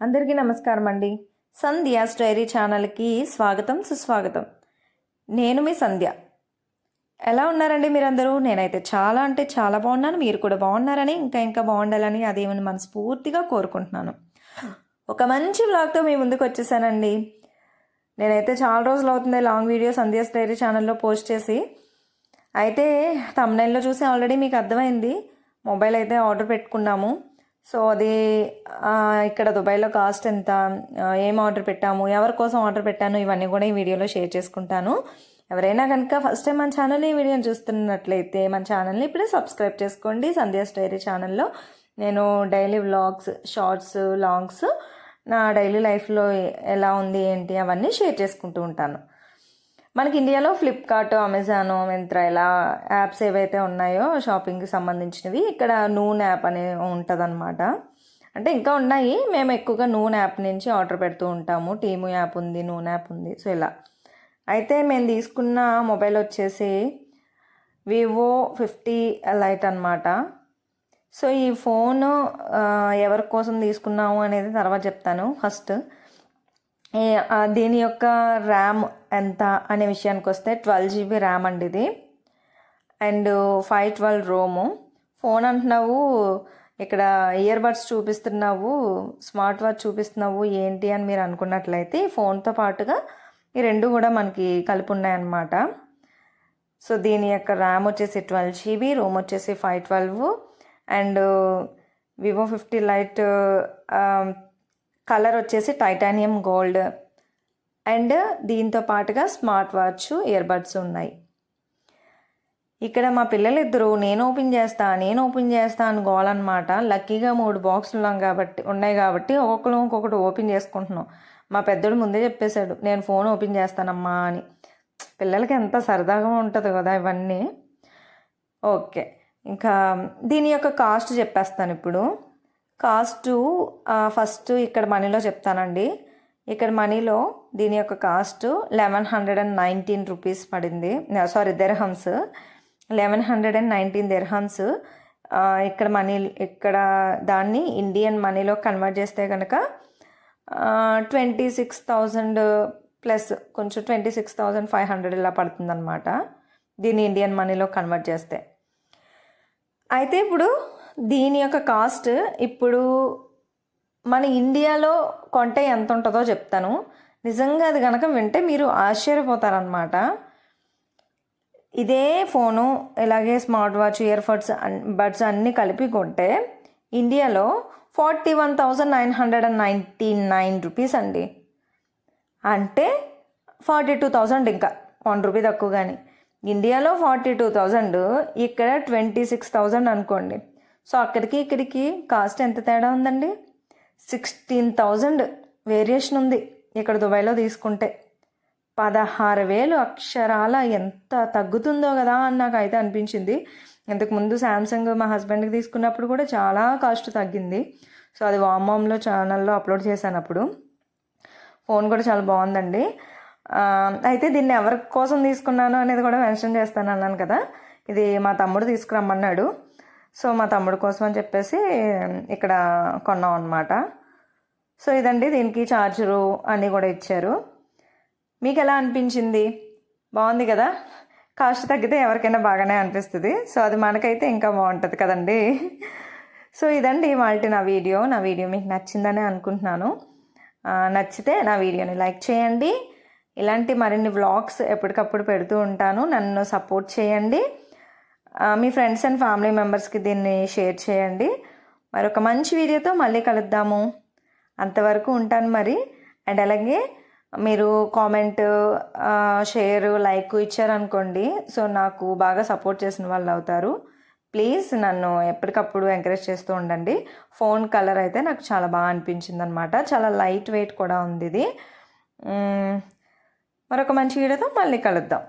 అందరికీ నమస్కారం అండి సంధ్యాస్ డైరీ ఛానల్కి స్వాగతం సుస్వాగతం. నేను మీ సంధ్య. ఎలా ఉన్నారండి మీరందరూ? నేనైతే చాలా అంటే చాలా బాగున్నాను. మీరు కూడా బాగున్నారని ఇంకా ఇంకా బాగుండాలని అదేమని మనస్ఫూర్తిగా కోరుకుంటున్నాను. ఒక మంచి వ్లాగ్తో మీ ముందుకు వచ్చేసానండి. నేనైతే చాలా రోజులు అవుతుంది లాంగ్ వీడియో సంధ్యాస్ డైరీ ఛానల్లో పోస్ట్ చేసి. అయితే తమ్నైల్లో చూసి ఆల్రెడీ మీకు అర్థమైంది. మొబైల్ అయితే ఆర్డర్ పెట్టుకున్నాము. సో అది ఇక్కడ దుబాయ్లో కాస్ట్ ఎంత ఏం ఆర్డర్ పెట్టాము ఎవరి కోసం ఆర్డర్ పెట్టాను ఇవన్నీ కూడా ఈ వీడియోలో షేర్ చేసుకుంటాను. ఎవరైనా కనుక ఫస్ట్ టైం మన ఛానల్ ఈ వీడియోని చూస్తున్నట్లయితే మన ఛానల్ని ఇప్పుడే సబ్స్క్రైబ్ చేసుకోండి. సంధ్యా స్టైరీ ఛానల్లో నేను డైలీ వ్లాగ్స్ షార్ట్స్ లాంగ్స్ నా డైలీ లైఫ్లో ఎలా ఉంది ఏంటి అవన్నీ షేర్ చేసుకుంటూ ఉంటాను. మనకి ఇండియాలో ఫ్లిప్కార్ట్ అమెజాన్ మింత్రా ఇలా యాప్స్ ఏవైతే ఉన్నాయో షాపింగ్కి సంబంధించినవి ఇక్కడ నూన్ యాప్ అనే ఉంటుందన్నమాట. అంటే ఇంకా ఉన్నాయి మేము ఎక్కువగా నూన్ యాప్ నుంచి ఆర్డర్ పెడుతూ ఉంటాము. టీము యాప్ ఉంది నూన్ యాప్ ఉంది సో ఇలా. అయితే మేము తీసుకున్న మొబైల్ వచ్చేసి వివో ఫిఫ్టీ లైట్ అనమాట సో ఈ ఫోన్ ఎవరి కోసం తీసుకున్నాము అనేది తర్వాత చెప్తాను. ఫస్ట్ దీని యొక్క ర్యామ్ ఎంత అనే విషయానికి వస్తే ట్వెల్వ్ జీబీ ర్యామ్ అండి ఇది. And five twelve ROM. Phone అంటున్నావు ఇక్కడ ఇయర్ బడ్స్ చూపిస్తున్నావు స్మార్ట్ వాచ్ చూపిస్తున్నావు ఏంటి అని మీరు అనుకున్నట్లయితే ఈ ఫోన్తో పాటుగా ఈ రెండు కూడా మనకి కలిపి ఉన్నాయన్నమాట. సో దీని యొక్క ర్యామ్ వచ్చేసి ట్వెల్వ్ జీబీ రోమ్ వచ్చేసి five twelve. And Vivo fifty lite colour వచ్చేసి టైటానియం గోల్డ్. అండ్ దీంతో పాటుగా స్మార్ట్ వాచ్ ఇయర్బడ్స్ ఉన్నాయి. ఇక్కడ మా పిల్లలు ఇద్దరు నేను ఓపెన్ చేస్తా నేను ఓపెన్ చేస్తా అని గోల్ అనమాట లక్కీగా మూడు బాక్సులు ఉన్నాం కాబట్టి ఉన్నాయి కాబట్టి ఒక్కొక్కరు ఒక్కొక్కటి ఓపెన్ చేసుకుంటున్నాం. మా పెద్దోడు ముందే చెప్పేశాడు నేను ఫోన్ ఓపెన్ చేస్తానమ్మా అని. పిల్లలకి ఎంత సరదాగా ఉంటుంది కదా ఇవన్నీ. ఓకే. ఇంకా దీని యొక్క కాస్ట్ చెప్పేస్తాను ఇప్పుడు. కాస్టు ఫస్ట్ ఇక్కడ మనీలో చెప్తానండి. ఇక్కడ మనీలో దీని యొక్క cost eleven hundred and nineteen rupees పడింది. Sorry dirhams. Eleven hundred and nineteen dirhams. ఇక్కడ మనీ ఇక్కడ దాన్ని ఇండియన్ మనీలో కన్వర్ట్ చేస్తే కనుక ట్వంటీ సిక్స్ థౌజండ్ ప్లస్ కొంచెం twenty six thousand five hundred ఇలా పడుతుందన్నమాట దీన్ని ఇండియన్ మనీలో కన్వర్ట్ చేస్తే. అయితే ఇప్పుడు దీని యొక్క కాస్ట్ ఇప్పుడు మన ఇండియాలో కొంటే ఎంత ఉంటుందో చెప్తాను. నిజంగా అది కనుక వింటే మీరు ఆశ్చర్యపోతారనమాట ఇదే ఫోను ఇలాగే స్మార్ట్ వాచ్ ఇయర్ ఫడ్స్ బడ్స్ అన్నీ కలిపి కొంటే ఇండియాలో forty one thousand nine hundred and ninety nine rupees అండి. అంటే ఫార్టీ టూ థౌజండ్ ఇంకా వన్ రూపీ తక్కువ కానీ ఇండియాలో ఫార్టీ టూ థౌజండ్ ఇక్కడ ట్వంటీ సిక్స్ థౌజండ్ అనుకోండి. సో అక్కడికి ఇక్కడికి కాస్ట్ ఎంత తేడా ఉందండి? సిక్స్టీన్ థౌజండ్ వేరియేషన్ ఉంది ఇక్కడ దుబాయ్లో తీసుకుంటే. పదహారు వేలు అక్షరాల ఎంత తగ్గుతుందో కదా అని నాకు అయితే అనిపించింది. ఇంతకుముందు శాంసంగ్ మా హస్బెండ్కి తీసుకున్నప్పుడు కూడా చాలా కాస్ట్ తగ్గింది. సో అది వామామ్లో ఛానల్లో అప్లోడ్ చేశాను అప్పుడు. ఫోన్ కూడా చాలా బాగుందండి. అయితే దీన్ని ఎవరి కోసం తీసుకున్నాను అనేది కూడా మెన్షన్ చేస్తాను అన్నాను కదా. ఇది మా తమ్ముడు తీసుకురమ్మన్నాడు. సో మా తమ్ముడు కోసం అని చెప్పేసి ఇక్కడ కొన్నాం అనమాట సో ఇదండి దీనికి ఛార్జరు అన్నీ కూడా ఇచ్చారు. మీకు ఎలా అనిపించింది? బాగుంది కదా? కాస్ట్ తగ్గితే ఎవరికైనా బాగానే అనిపిస్తుంది. సో అది మనకైతే ఇంకా బాగుంటుంది కదండి. సో ఇదండి వాళ్ళ నా వీడియో. నా వీడియో మీకు నచ్చిందని అనుకుంటున్నాను. నచ్చితే నా వీడియోని లైక్ చేయండి. ఇలాంటి మరిన్ని వ్లాగ్స్ ఎప్పటికప్పుడు పెడుతూ ఉంటాను. నన్ను సపోర్ట్ చేయండి. మీ ఫ్రెండ్స్ అండ్ ఫ్యామిలీ మెంబర్స్కి దీన్ని షేర్ చేయండి. మరొక మంచి వీడియోతో మళ్ళీ కలుద్దాము. అంతవరకు ఉంటాను మరి. అండ్ అలాగే మీరు కామెంట్ షేర్ లైక్ ఇచ్చారనుకోండి సో నాకు బాగా సపోర్ట్ చేసిన వాళ్ళు అవుతారు. ప్లీజ్ నన్ను ఎప్పటికప్పుడు ఎంకరేజ్ చేస్తూ ఉండండి. ఫోన్ కలర్ అయితే నాకు చాలా బాగా అనిపించింది అనమాట చాలా లైట్ వెయిట్ కూడా ఉంది ఇది. మరొక మంచి వీడియోతో మళ్ళీ కలుద్దాం.